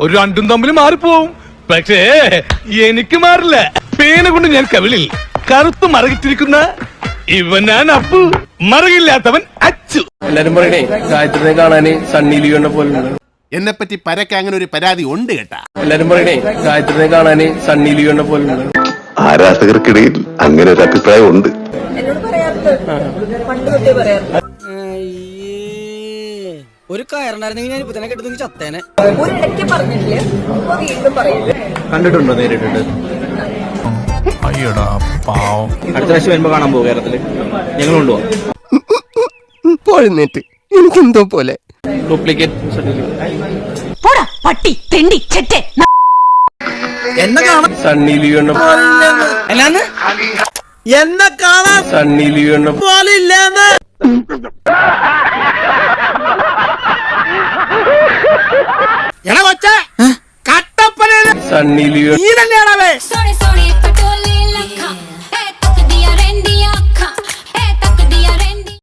ഒരു രണ്ടും തമ്മിൽ മാറിപ്പോവും. പക്ഷേ എനിക്ക് മാറില്ല. പേന കൊണ്ട് ഞാൻ കവിളിൽ കറുത്ത് മറകിട്ടിരിക്കുന്ന ഇവൻ ഞാൻ അപ്പു. മറകില്ലാത്തവൻ അച്ചു. എല്ലാരും പറയണേ ഗായത്രിനെ കാണാന് സണ്ണി ലിയോനെ പോലെ എന്നെ പറ്റി പരക്കെ അങ്ങനെ ഒരു പരാതി ഉണ്ട് കേട്ടാ. എല്ലാരും പറയണേ ഗായത്രിനെ കാണാന് സണ്ണി ലിയോനെ പോലെ ആരാധകർക്കിടയിൽ അങ്ങനെ ഒരു അഭിപ്രായം ഉണ്ട്. എന്നോട് പറയാറുണ്ട്. പണ്ട് തൊട്ടേ പറയാറുണ്ട്. ഒരു കയറുണ്ടായിരുന്നെങ്കിൽ ഞാൻ ഇപ്പൊ തന്നെ കെട്ടുന്നെങ്കിൽ ചത്തേനെ. ഒരിടയ്ക്ക് പറഞ്ഞിട്ടില്ല? ഇപ്പൊ വീണ്ടും പറയുന്നു കണ്ടിട്ടുണ്ടോ നേരിട്ടിട്ട്? അയ്യടാ പാവം. അടുത്ത പ്രാവശ്യം വരുമ്പോ കാണാൻ പോകും കേരളത്തിൽ. ഞങ്ങൾ കൊണ്ടുപോകാം എനിക്ക് എനിക്കെന്തോ പോലെ. ഡ്യൂപ്ലിക്കേറ്റ് പോടാ പട്ടി തെണ്ടി ചെറ്റെ എന്നെ കാണാൻ സണ്ണി ലിയോനെ എന്നാന്ന് എന്നെ കാണാൻ സണ്ണി ലിയോനെ പോലില്ലെന്ന്. എടാ കൊച്ചേ കട്ടപ്പന നീ തന്നെയാണവേ സോറി